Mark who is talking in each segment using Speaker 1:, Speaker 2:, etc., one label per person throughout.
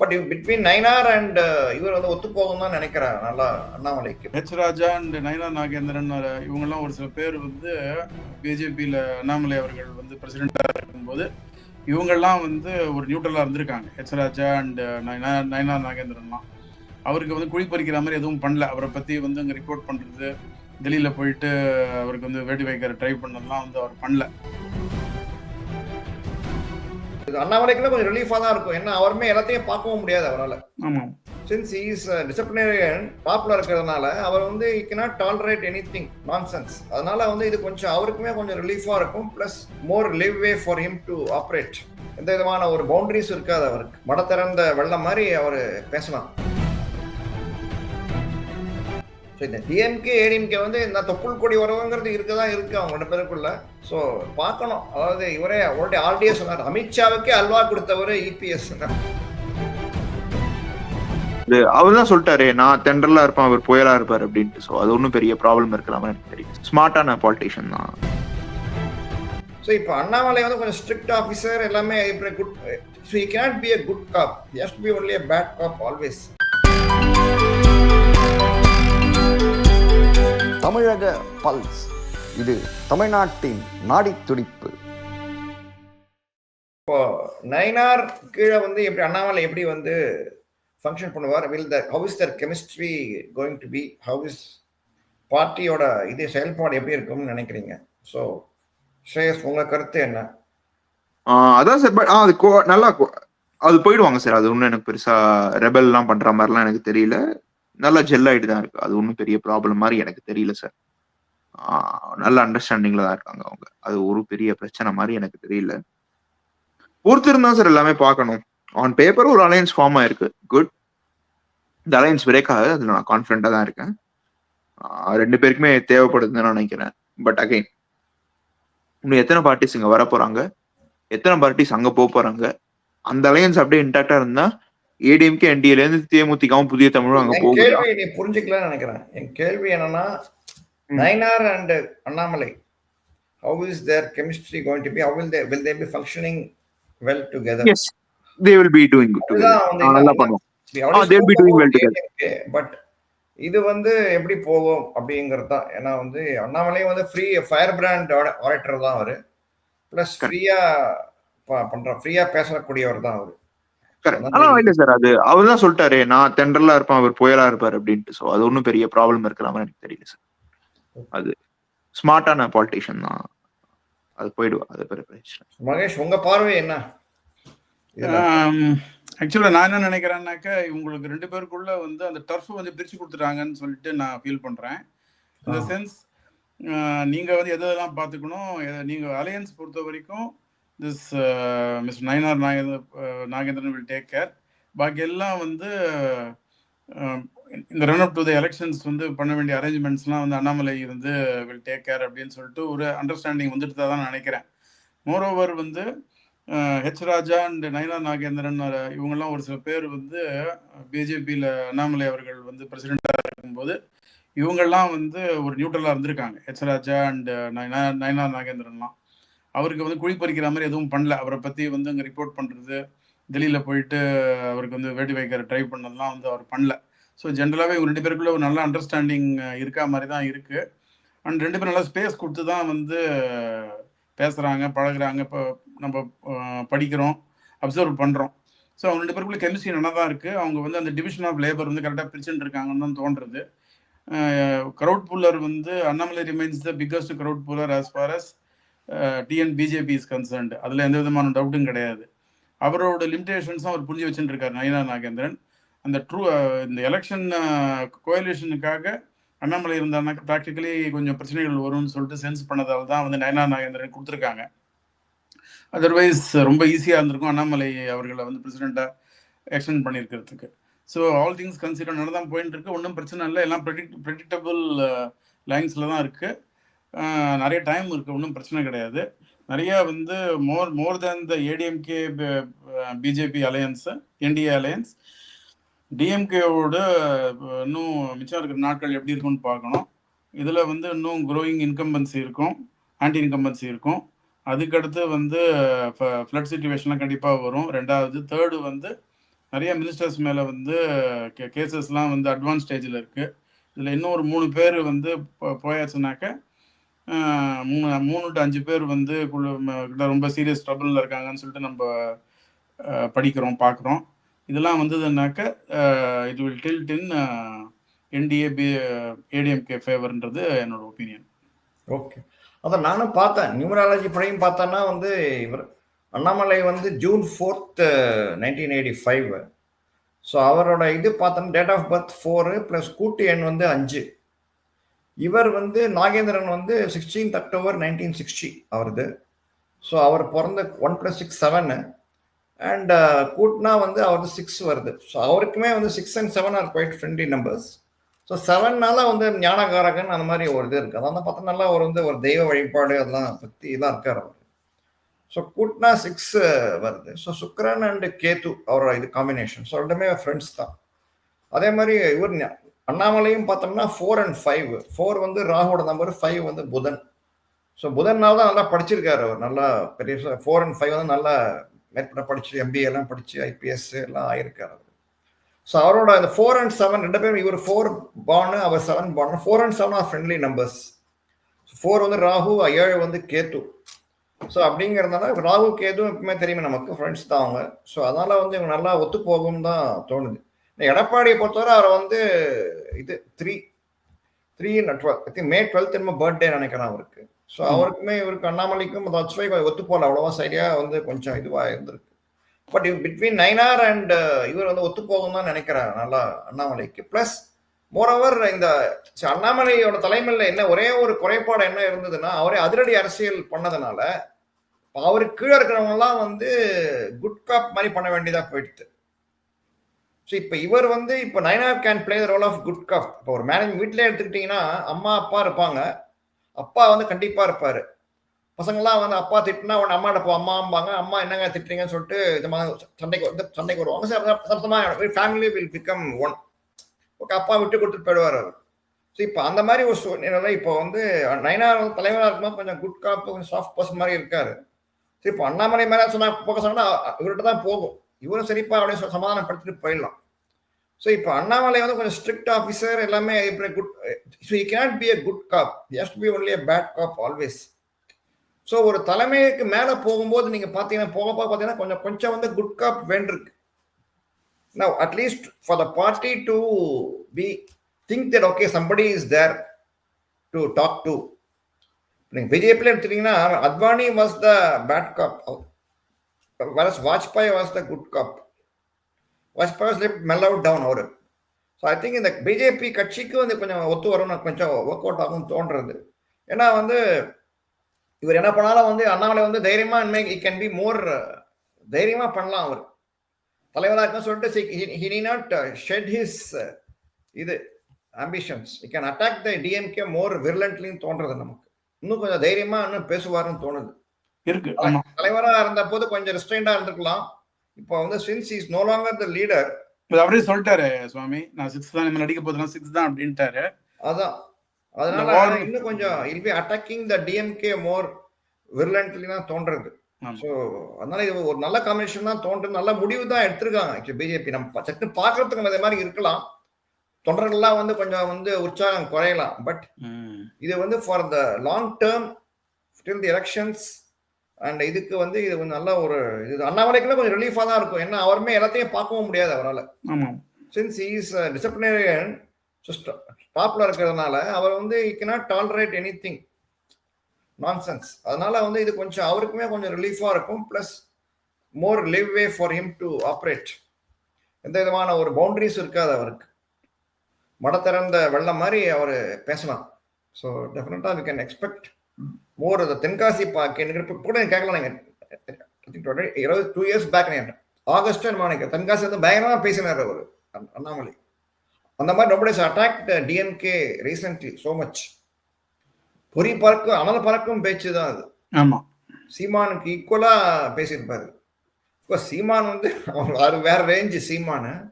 Speaker 1: But between Nainar and இவர் வந்து ஒத்துப்போகும் தான் நினைக்கிறேன் நல்லா அண்ணாமலைக்கு.
Speaker 2: ஹெச் ராஜா அண்ட் நயனா நாகேந்திரன் இவங்கெல்லாம் ஒரு சில பேர் வந்து பிஜேபியில் அண்ணாமலை அவர்கள் வந்து பிரசிடெண்ட்டாக இருக்கும்போது இவங்கெல்லாம் வந்து ஒரு நியூட்ரலாக இருந்திருக்காங்க. ஹெச் ராஜா அண்ட் நயனா நயனா நாகேந்திரன்லாம் அவருக்கு வந்து குழி பறிக்கிற மாதிரி எதுவும் பண்ணல. அவரை பற்றி வந்து அங்கே ரிப்போர்ட் பண்ணுறது டெல்லியில் போயிட்டு அவருக்கு வந்து வேட்டி வைக்கிற ட்ரை பண்ணதெல்லாம் வந்து அவர் பண்ணல.
Speaker 1: இது அண்ணாமலைக்குள்ள கொஞ்சம் ரிலீஃபாக தான் இருக்கும். ஏன்னா அவருமே எல்லாத்தையும் பார்க்கவும் முடியாது அவரால்.
Speaker 2: ஆமாம்
Speaker 1: சின்ஸ் இஸ் டிசிப்ளினரியன் பாப்புலர் இருக்கிறதுனால அவர் வந்து இ cannot tolerate anything nonsense அதனால வந்து இது கொஞ்சம் அவருக்குமே கொஞ்சம் ரிலீஃபாக இருக்கும். Plus more leeway for him to operate எந்த விதமான ஒரு பவுண்டரிஸ் இருக்காது அவருக்கு. மட திறந்த வெள்ளம் மாதிரி அவர் பேசலாம் ஸோ இந்த டிஎம்கே ஏடிஎம்கே வந்து இந்த தொப்புள் கொடி உறவுங்கிறது இருக்க தான் இருக்கு அவங்க ரெண்டு பேருக்குள்ள. ஸோ பார்க்கணும். அதாவது இவரே ஆல்ரெடி ஆல்ரெடியே சொன்னார். அமித்ஷாவுக்கே அல்வா கொடுத்தவர் E இபிஎஸ்
Speaker 3: அவர் தான் சொல்லிட்டாரு நான் தென்றலா இருப்பேன் அவர் புயலா இருப்பார் அப்படின்ட்டு. ஸோ அது ஒன்றும் பெரிய ப்ராப்ளம் இருக்கலாமா எனக்கு தெரியும். ஸ்மார்ட்டான பாலிட்டிஷியன் தான்.
Speaker 1: ஸோ இப்போ அண்ணாமலை வந்து கொஞ்சம் ஸ்ட்ரிக்ட் ஆஃபீஸர் எல்லாமே இப்போ good so you cannot be a good cop just be only a bad cop always
Speaker 4: தமிழக பல்ஸ். இது தமிழ்நாட்டின் நாடித் துடிப்பு.
Speaker 1: இப்போ நைனார் கீழே வந்து எப்படி அண்ணாமலை எப்படி வந்து ஃபங்க்ஷன் பண்ணுவார்? Will the how is their chemistry going to be how is பார்ட்டியோட இது செயல்பாடு எப்படி இருக்கும்னு நினைக்கிறீங்க? ஸோ ஸ்ரேயஸ் உங்கள் கருத்து என்ன?
Speaker 3: அதான் சார் பட் அது கோ- நல்லா அது போயிடுவாங்க சார். அது ஒன்றும் எனக்கு பெருசா ரெபல்லாம் பண்ற மாதிரிலாம் எனக்கு தெரியல. நல்லா ஜெல் ஆகிட்டு தான் இருக்கு. அது ஒன்றும் பெரிய ப்ராப்ளம் மாதிரி எனக்கு தெரியல சார் நல்ல அண்டர்ஸ்டாண்டிங்ல தான் இருக்காங்க அவங்க. அது ஒரு பெரிய பிரச்சனை மாதிரி எனக்கு தெரியல. பொறுத்திருந்தா சார் எல்லாமே பார்க்கணும். ஆன் பேப்பர் ஒரு அலையன்ஸ் ஃபார்ம் ஆயிருக்கு. குட் இந்த அலையன்ஸ் பிரேக் ஆகுது. அதில் நான் கான்ஃபிடென்ட்டாக தான் இருக்கேன். ரெண்டு பேருக்குமே தேவைப்படுதுன்னு நான் நினைக்கிறேன். பட் அகைன் இன்னும் எத்தனை பார்ட்டிஸ் இங்கே வர போகிறாங்க எத்தனை பார்ட்டிஸ் அங்கே போக போகிறாங்க அந்த அலையன்ஸ் அப்படியே இன்டாக்டாக இருந்தால் ஏடிஎம்கே என்டிஏல இருந்து தேமுதிகவும் புதிய தமிழும் அங்க போகுதா.
Speaker 1: கேள்வி நீ புரிஞ்சுக்கலன்னு நினைக்கிறேன். என் கேள்வி என்னன்னா
Speaker 3: ம்.
Speaker 1: Nainar and Annamalai how is their chemistry going to be how will they will they be functioning well together
Speaker 3: yes they will be doing good
Speaker 1: வந்து
Speaker 3: நல்லா பண்ணுவோம். Ah, they'll be doing well together.
Speaker 1: But இது வந்து எப்படி போகும் அப்படிங்கிறது தான். ஏன்னா வந்து அண்ணாமலை வந்து ஃப்ரீ ஃபயர் பிராண்ட் ஆடிட்டர் தான் அவரு. ப்ளஸ் ஃப்ரீயா பண்ற ஃப்ரீயா பேசக்கூடியவர் தான் அவரு.
Speaker 3: ஆனா இல்ல சார் அது அவர் தான் சொல்லிட்டாரு நான் தென்றலா இருப்பேன் அவர் புயலா இருப்பார் அப்படின்ட்டு. ஸோ அது ஒன்றும் பெரிய ப்ராப்ளம் இருக்கலாமா எனக்கு தெரியல சார் அது ஸ்மார்ட்டான பாலிட்டிஷியன் தான். அது போயிடுவா அது பெரிய பிரச்சனை.
Speaker 1: மகேஷ் உங்க பார்வை என்ன? இதுல?
Speaker 2: ஆக்சுவலாக நான் என்ன நினைக்கிறேன்னாக்கா இவங்களுக்கு ரெண்டு பேருக்குள்ள வந்து அந்த டர்ஃப் வந்து பிரிச்சு கொடுத்துட்டாங்கன்னு சொல்லிட்டு நான் ஃபீல் பண்றேன். இந்த. சென்ஸ் நீங்க வந்து எதெல்லாம் பார்த்துக்கணும் எத- நீங்க அலையன்ஸ் பொறுத்த வரைக்கும் this mister Nainar Nagendra Nagendran will take care பாக்கி எல்லாம் வந்து um, இந்த run up to the elections வந்து பண்ண வேண்டிய அரேஞ்ச்மெண்ட்ஸ்லாம் வந்து அண்ணாமலை வந்து வில் டேக் கேர் அப்படின்னு சொல்லிட்டு ஒரு அண்டர்ஸ்டாண்டிங் வந்துட்டு தான் நான் நினைக்கிறேன். மோரோவர் வந்து ஹெச் ராஜா அண்ட் நயனா நாகேந்திரன் இவங்கெல்லாம் ஒரு சில பேர் வந்து பிஜேபியில் அண்ணாமலை அவர்கள் வந்து பிரசிடெண்டாக இருக்கும்போது இவங்கெல்லாம் வந்து ஒரு நியூட்ரலாக இருந்திருக்காங்க. ஹெச் ராஜா அண்ட் நயனா நயனா நாகேந்திரன்லாம் அவருக்கு வந்து குழி பறிக்கிற மாதிரி எதுவும் பண்ணல. அவரை பற்றி வந்து அங்கே ரிப்போர்ட் பண்ணுறது டெல்லியில் போயிட்டு அவருக்கு வந்து வேட்டி வைக்கிற ட்ரை பண்ணதெல்லாம் வந்து அவர் பண்ணல. ஸோ ஜென்ரலாகவே இவங்க ரெண்டு பேருக்குள்ள ஒரு நல்ல அண்டர்ஸ்டாண்டிங் இருக்கா மாதிரி தான் இருக்குது அண்ட் ரெண்டு பேரும் நல்லா ஸ்பேஸ் கொடுத்து தான் வந்து பேசுகிறாங்க பழகுறாங்க. இப்போ நம்ம படிக்கிறோம் அப்சர்வ் பண்ணுறோம் ஸோ அவங்க ரெண்டு பேருக்குள்ள கெமிஸ்ட்ரி நல்லா தான் இருக்குது அவங்க வந்து அந்த டிவிஷன் ஆஃப் லேபர் வந்து கரெக்டாக பிரிச்சுட்டு இருக்காங்கன்னு தான் தோன்றுறது க்ரௌட் புல்லர் வந்து Annamalai remains the biggest crowd puller as far as TN BJP is concerned அதில் எந்த விதமான டவுட்டும் கிடையாது. அவரோட லிமிடேஷன்ஸும் அவர் புரிஞ்சு வச்சுட்டு இருக்காரு நயனா நாகேந்திரன். அந்த ட்ரூ இந்த எலெக்ஷன் கோயலேஷனுக்காக அண்ணாமலை இருந்தாருனாக்க ப்ராக்டிக்கலி கொஞ்சம் பிரச்சனைகள் வரும்னு சொல்லிட்டு சென்ஸ் பண்ணதால் தான் வந்து நயனா நாகேந்திரன் கொடுத்துருக்காங்க. அதர்வைஸ் ரொம்ப ஈஸியாக இருந்திருக்கும் அண்ணாமலை அவர்களை வந்து பிரசிடெண்ட்டாக எக்ஸ்டெண்ட் பண்ணியிருக்கிறதுக்கு. ஸோ ஆல் திங்ஸ் கன்சிடர் நல்லா தான் போயிட்டு இருக்கு. ஒன்றும் பிரச்சனை இல்லை. எல்லாம் ப்ரெடிக்ட் ப்ரெடிக்டபுள் லைன்ஸில் தான் இருக்குது நிறைய டைம் இருக்குது ஒன்றும் பிரச்சனை கிடையாது. நிறைய வந்து more more than the ADMK BJP alliance NDA alliance டிஎம்கேவோட இன்னும் மிச்சம் இருக்கிற நாட்கள் எப்படி இருக்கும்னு பார்க்கணும். இதில் வந்து இன்னும் க்ரோயிங் இன்கம்பன்சி இருக்கும் ஆன்டி இன்கம்பன்சி இருக்கும். அதுக்கடுத்து வந்து ஃப்ளட் சுச்சுவேஷன்லாம் கண்டிப்பாக வரும். ரெண்டாவது தேர்டு வந்து நிறைய மினிஸ்டர்ஸ் மேலே வந்து கேசஸ்லாம் வந்து அட்வான்ஸ் ஸ்டேஜில் இருக்குது இதில் இன்னும் ஒரு மூணு பேர் வந்து போ- போயாச்சுனாக்க மூணு மூணு டு அஞ்சு பேர் வந்து ரொம்ப சீரியஸ் ட்ரபிளில் இருக்காங்கன்னு சொல்லிட்டு நம்ம படிக்கிறோம் பார்க்குறோம். இதெல்லாம் வந்ததுனாக்க it will tilt in NDA B ADMK ஃபேவர்ன்றது என்னோட ஒப்பீனியன்
Speaker 1: ஓகே அதான் நானும் பார்த்தேன். நியூமராலஜி படையும் பார்த்தேன்னா வந்து இவர் அண்ணாமலை வந்து June fourth nineteen eighty five so அவரோட இது பார்த்தோன்னா date of birth four plus கூட்டு எண் வந்து அஞ்சு. இவர் வந்து நாகேந்திரன் வந்து சிக்ஸ்டீன்த் அக்டோபர் நைன்டீன் சிக்ஸ்டி அவரது. ஸோ அவர் பிறந்த one plus six seven and கூட்னா வந்து அவரது சிக்ஸ் வருது. ஸோ அவருக்குமே வந்து six and seven are quite friendly numbers so செவன்னால வந்து ஞானகாரகன் அந்த மாதிரி ஒரு இது இருக்குது அதான் பார்த்தா நல்லா ஒரு வந்து ஒரு தெய்வ வழிபாடு அதெல்லாம் பற்றி எல்லாம் இருக்கார் அவர். ஸோ கூட்னா சிக்ஸ் வருது. ஸோ சுக்ரன் அண்ட் கேத்து அவரோட இது காம்பினேஷன் ஸோ ரெண்டுமே ஃப்ரெண்ட்ஸ் தான். அதே மாதிரி இவர் அண்ணாமலையும் பார்த்தோம்னா ஃபோர் அண்ட் ஃபைவ் ஃபோர் வந்து ராகுவோட நம்பர் ஃபைவ் வந்து புதன். ஸோ புதன்னால தான் நல்லா படிச்சிருக்காரு அவர். நல்லா பெரிய ஃபோர் அண்ட் ஃபைவ் வந்து நல்லா மேற்பட படிச்சு எம்பிஏ எல்லாம் படிச்சு ஐபிஎஸ் எல்லாம் ஆயிருக்காரு அவர். ஸோ அவரோட அந்த ஃபோர் அண்ட் செவன் ரெண்டு பேரும் இவர் four பான்னு our seven பான்னு four and seven R friendly numbers four வந்து ராகு ஏழு வந்து கேத்து. ஸோ அப்படிங்கிறதுனால ராகு கேது எப்பவுமே தெரியுமே நமக்கு ஃப்ரெண்ட்ஸ் தான் அவங்க. ஸோ அதனால வந்து இவங்க நல்லா ஒத்து போகும் தான் தோணுது. இந்த எடப்பாடியை பொறுத்தவரை அவரை வந்து இது three three twelve May twelfth என்னமோ பர்த்டே நினைக்கிறேன் அவருக்கு. ஸோ. அவருக்குமே இவருக்கு அண்ணாமலைக்கும் தட்ஸ் வை ஒத்து போகல. அவ்வளோவா சரியாக வந்து கொஞ்சம் இதுவாக இருந்திருக்கு. பட் பிட்வீன் நைனார் அண்ட் இவர் வந்து ஒத்து போகும் தான் நினைக்கிறேன். நல்லா அண்ணாமலைக்கு. ப்ளஸ் மோரோவர் இந்த அண்ணாமலையோட தலைமையில் என்ன ஒரே ஒரு குறைபாடு என்ன இருந்ததுன்னா அவரே அதிரடி அரசியல் பண்ணதுனால அவருக்கு கீழே இருக்கிறவங்கலாம் வந்து குட் காப் மாதிரி பண்ண வேண்டியதா போயிடுது. ஸோ இப்போ இவர் வந்து இப்போ Nainar can play the role of good cop இப்போ ஒரு மேனேஜ் வீட்டில் எடுத்துக்கிட்டிங்கன்னா அம்மா அப்பா இருப்பாங்க. அப்பா வந்து கண்டிப்பாக இருப்பார். பசங்களாம் வந்து அப்பா திட்டினா உடனே அம்மாட்ட போ அம்மாம்பாங்க அம்மா என்னங்க திட்டுறீங்கன்னு சொல்லிட்டு இந்த மாதிரி சண்டைக்கு வந்து சண்டைக்கு வருவாங்க. சத்தமாக family will become one okay அப்பா விட்டு கொடுத்துட்டு போயிடுவார் அவர். ஸோ இப்போ அந்த மாதிரி ஒரு சூழ்நிலை இப்போ வந்து நைனா வந்து தலைவராக இருக்கும்போது கொஞ்சம் குட் காப்பு கொஞ்சம் சாஃப்ட் பர்சன் மாதிரி இருக்காரு. சரி இப்போ அண்ணாமலை மேலே சொன்னால் போக சொன்னால் இவர்கிட்ட தான் போகும். இவரும் சரிப்பா அப்படின்னு சொல்லி சமாதானப்படுத்திட்டு போயிடலாம். ஸோ இப்போ அண்ணாமலை வந்து கொஞ்சம் ஸ்ட்ரிக்ட் ஆஃபீஸர் எல்லாமே இப்போ good so you cannot be a good cop just be only a bad cop always so ஒரு தலைமைக்கு மேலே போகும்போது நீங்கள் பார்த்தீங்கன்னா போக போக பார்த்தீங்கன்னா கொஞ்சம் கொஞ்சம் வந்து good cop வேண்டிருக்கு. Now at least for the party to be think that okay somebody is there to talk to நீங்கள் நீங்க பிஜேபியில் எடுத்துட்டீங்கன்னா Advani was the bad cop whereas Vajpayee was the good cop. Vajpayee was left mellowed out down it. So I think இந்த BJP கட்சிக்கு வந்து கொஞ்சம் ஒத்து வரும்னு கொஞ்சம் ஒர்க் அவுட் ஆகும் தோன்றது. ஏன்னா வந்து இவர் என்ன பண்ணாலும் வந்து அண்ணாமலை வந்து தைரியமாக make he can be more uh, தைரியமாக பண்ணலாம் அவர். தலைவராக இருக்குன்னு சொல்லிட்டு he need not shed his இது ambitions he can attack the DMK more விர்லண்ட்லின்னு தோன்றது நமக்கு. இன்னும் கொஞ்சம் தைரியமாக இன்னும் பேசுவாருன்னு தோணுது.
Speaker 2: இருக்கு. ஆமா.
Speaker 1: தலைவரா இருந்த போது கொஞ்சம் ரெஸ்ட்ரெயின்டா இருந்திருக்கலாம். இப்போ வந்து since is no longer the leader
Speaker 2: அவரே சொல்லிட்டாரு சுவாமி. நான் சிக்ஸ் தான் இனிமேல் அடிக்க போதெல்லாம் சிக்ஸ் தான் அப்படின்ட்டாரு.
Speaker 1: அதான். அதனால இன்னும் கொஞ்சம் he'll be attacking the DMK more virulently தான் தோன்றது. ஸோ அதனால இது ஒரு நல்ல காம்பினேஷன் தான் தோன்றது. நல்ல முடிவு தான் எடுத்திருக்காங்க. பிஜேபி நம்ம சட்டு பார்க்கறதுக்கு அதே மாதிரி இருக்கலாம். தொண்டர்கள்லாம் வந்து கொஞ்சம் வந்து உற்சாகம் குறையலாம். பட். இது வந்து for the long term till the elections and இதுக்கு வந்து இது கொஞ்சம் நல்ல ஒரு இது. அண்ணாமலைக்குலாம் கொஞ்சம் ரிலீஃபாக தான் இருக்கும். ஏன்னா அவருமே எல்லாத்தையும் பார்க்கவும் முடியாது அவரால். சின்ஸ் இஸ் டிசிப்ளினரியன் டாப்ல இருக்கிறதுனால அவர் வந்து he cannot tolerate anything nonsense அதனால வந்து இது கொஞ்சம் அவருக்குமே கொஞ்சம் ரிலீஃபாக இருக்கும். Plus more leeway for him to operate எந்த விதமான ஒரு பவுண்டரிஸ் இருக்காது அவருக்கு. மட திறந்த வெள்ளம் மாதிரி அவர் பேசலாம். ஸோ டெஃபினட்டாக வி கேன் எக்ஸ்பெக்ட் மோர் இந்த தென்காசி பாக்கு எனக்கு கூட கேட்கலாம். நீங்கள் இருபது டூ இயர்ஸ் பேக் நினைக்கிறேன் ஆகஸ்ட் நினைக்கிறேன் தென்காசி வந்து பயங்கரமாக பேசினார் அவர். அண்ண- அண்ணாமலை. அந்த மாதிரி nobody attack DMK recently so much பொறி பறக்கும் அனல் பறக்கும் பேச்சு தான் அது.
Speaker 2: ஆமா.
Speaker 1: சீமானுக்கு ஈக்குவலா பேசியிருப்பாரு. சீமான் வந்து அது வேற ரேஞ்சு சீமானு.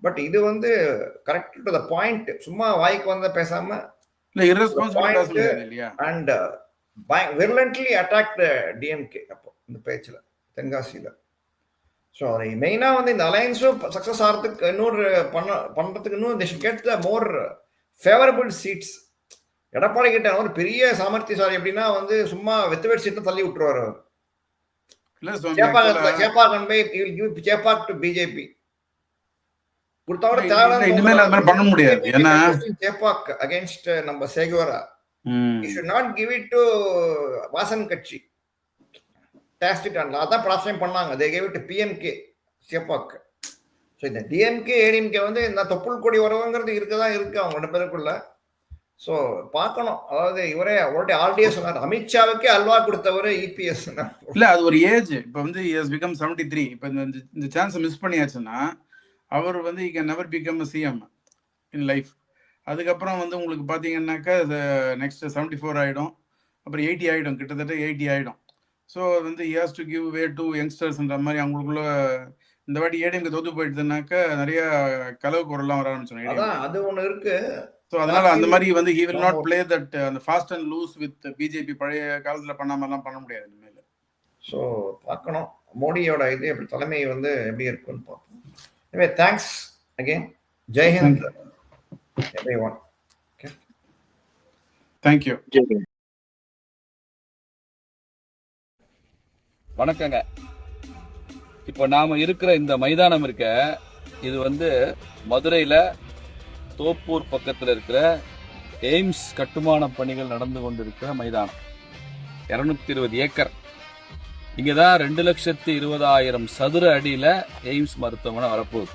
Speaker 1: பட் இது வந்து கரெக்ட் டு த பாயிண்ட் சும்மா வாய்க்கு வந்த பேசாம
Speaker 2: இல்ல
Speaker 1: அண்ட் விர்லண்ட்லி அட்டாக் டிஎம்கே அப்போ இந்த பேச்சில் தென்காசியில் ஸோ மெயினாக வந்து இந்த அலையன்ஸும் சக்ஸஸ் ஆகிறதுக்கு இன்னொரு பண்ண பண்ணுறதுக்கு இன்னும் should get the more favourable seats Edappadi கிட்ட ஒரு பெரிய சாமர்த்தியசாலி எப்படின்னா வந்து சும்மா வெத்து வெட்டு சீட்டை தள்ளி விட்டுருவாரு அவர் பிஜேபி
Speaker 2: அது மாதிரி பண்ண முடியாது. ஏன்னா-
Speaker 1: சேப்பாக் அகைன்ஸ்ட் நம்ம Che Guevara. You should not give it to Vasan கட்சி டேக்ஸ் அண்ட் அதான் ப்ராசம் பண்ணாங்க. They give it PMK Chepauk so இந்த டிஎம்கே ஏடிஎம்கே வந்து இந்த தொப்புள் கொடி உறவுங்கிறது இருக்க தான் இருக்கு அவங்க ரெண்டு பேருக்குள்ள. ஸோ பார்க்கணும். அதாவது இவரே அவருடைய ஆல்ரெடியே சொன்னார். அமித்ஷாவுக்கே அல்வா கொடுத்தவர் E இபிஎஸ்
Speaker 2: இல்ல அது ஒரு ஏஜ். இப்ப வந்து எஸ் பிகம் செவன்டி த்ரீ இப்ப இந்த இந்த சான்ஸை மிஸ் பண்ணியாச்சுன்னா அவர் வந்து he can never become CM in life அதுக்கப்புறம் வந்து உங்களுக்கு பார்த்தீங்கன்னாக்கா நெக்ஸ்ட் செவன்டி ஃபோர் ஆகிடும் அப்புறம் எயிட்டி ஆகிடும் கிட்டத்தட்ட எயிட்டி ஆகிடும் ஸோ வந்து has to give way to யங்ஸ்டர்ஸ்ன்ற மாதிரி அவங்களுக்குள்ள இந்த வாட்டி ஏடிஎம்க்கு தோத்து போயிடுதுனாக்கா நிறைய கலவு குரல்லாம் வர ஆரம்பிச்சிடும்
Speaker 1: அது ஒன்று இருக்கு.
Speaker 2: ஸோ அதனால அந்த மாதிரி வந்து he will not play that அந்த fast and loose with BJP பழைய காலத்தில் பண்ண மாதிரிலாம் பண்ண முடியாது இனிமேல்.
Speaker 1: ஸோ பார்க்கணும். மோடியோட இது எப்படி தலைமை வந்து எப்படி இருக்குன்னு பார்ப்போம். Thanks again Jai Hind everyone
Speaker 2: thank you
Speaker 5: வணக்கங்க. இப்போ நாம இருக்கிற இந்த மைதானம் இருக்க இது வந்து மதுரையில தோப்பூர் பக்கத்துல இருக்கிற எய்ம்ஸ் கட்டுமான பணிகள் நடந்து கொண்டிருக்கிற மைதானம். இருநூத்தி இருபது ஏக்கர். இங்கதான் ரெண்டு லட்சத்தி இருபதாயிரம் சதுர அடியில எய்ம்ஸ் மருத்துவமனை வரப்போகுது.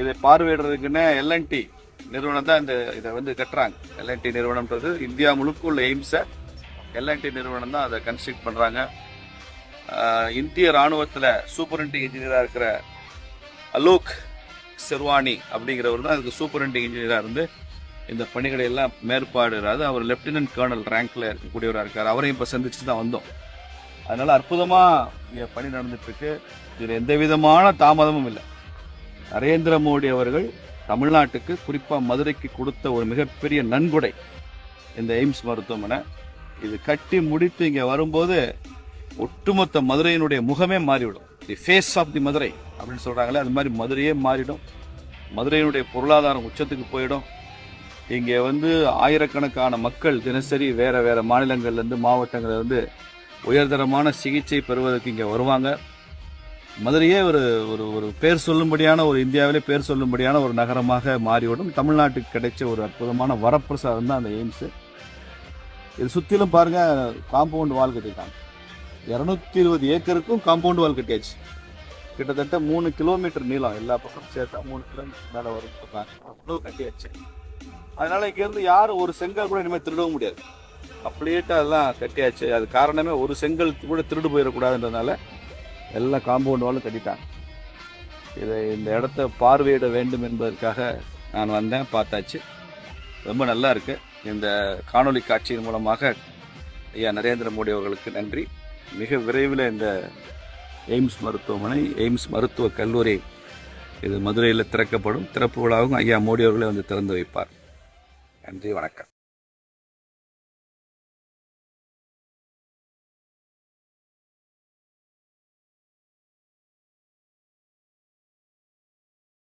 Speaker 5: இதை பார்வையிடுறதுக்குன்னு எல்என்டி நிறுவனம் தான் இந்த இதை வந்து கட்டுறாங்க. எல்என்டி நிறுவனம்ன்றது இந்தியா முழுக்க உள்ள எய்ம்ஸை எல்என்டி நிறுவனம் தான் அதை கன்ஸ்ட்ரக்ட் பண்ணுறாங்க இந்திய ராணுவத்தில் சூப்பரண்டிங் இன்ஜினியராக இருக்கிற அலோக் செர்வானி அப்படிங்கிறவர் தான் அதுக்கு சூப்பரண்டிங் இன்ஜினியராக இருந்து இந்த பணிகளை எல்லாம் மேற்பாடுறாரு அவர் லெப்டினன்ட் கர்னல் ரேங்க்ல இருக்கக்கூடியவராக இருக்கார். அவரையும் இப்போ சந்திச்சு தான் வந்தோம். அதனால அற்புதமாக இங்கே பணி நடந்துட்டு இருக்கு. இதில் எந்த விதமான தாமதமும் இல்லை. நரேந்திர மோடி அவர்கள் தமிழ்நாட்டுக்கு குறிப்பாக மதுரைக்கு கொடுத்த ஒரு மிகப்பெரிய நன்கொடை இந்த எய்ம்ஸ் மருத்துவமனை. இது கட்டி முடித்து இங்கே வரும்போது ஒட்டுமொத்த மதுரையினுடைய முகமே மாறிவிடும். The face of the Madurai அப்படின்னு சொல்கிறாங்களே அது மாதிரி மதுரையே மாறிடும். மதுரையினுடைய பொருளாதாரம் உச்சத்துக்கு போயிடும். இங்கே வந்து ஆயிரக்கணக்கான மக்கள் தினசரி வேறு வேறு மாநிலங்கள்லேருந்து மாவட்டங்கள்லேருந்து உயர்தரமான சிகிச்சை பெறுவதற்கு இங்கே வருவாங்க. மதுரையே ஒரு ஒரு ஒரு பேர் சொல்லும்படியான ஒரு இந்தியாவிலே பேர் சொல்லும்படியான ஒரு நகரமாக மாறிவிடும். தமிழ்நாட்டுக்கு கிடைச்ச ஒரு அற்புதமான வரப்பிரசாதம் தான் அந்த எய்ம்ஸு. இது சுற்றிலும் பாருங்க காம்பவுண்ட் வால் கட்டிட்டாங்க இரநூத்தி இருபது ஏக்கருக்கும் காம்பவுண்ட் வால் கட்டியாச்சு. கிட்டத்தட்ட மூணு கிலோமீட்டர் நீளம் எல்லா பக்கம் சேர்த்தா மூணு கிலோமீட்டர் மேலே வரும். அவ்வளோ கட்டியாச்சு. அதனால் இங்கேருந்து யாரும் ஒரு செங்கல் கூட இனிமேல் திருடவும் முடியாது. அப்படியேட்டு அதெல்லாம் கட்டியாச்சு. அது காரணமே ஒரு செங்கல் கூட திருடு போயிடக்கூடாதுன்றதுனால எல்லாம் காம்பவுண்ட் வாலும் கட்டிட்டாங்க. இதை இந்த இடத்த பார்வையிட வேண்டும் என்பதற்காக நான் வந்தேன் பார்த்தாச்சு. ரொம்ப நல்லா இருக்குது இந்த காணொலி காட்சியின் மூலமாக ஐயா நரேந்திர மோடி அவர்களுக்கு நன்றி. மிக விரைவில் இந்த எய்ம்ஸ் மருத்துவமனை எய்ம்ஸ் மருத்துவக் கல்லூரி இது மதுரையில் திறக்கப்படும். திறப்பு விழாவும் ஐயா மோடி அவர்களே வந்து திறந்து வைப்பார். நன்றி வணக்கம்.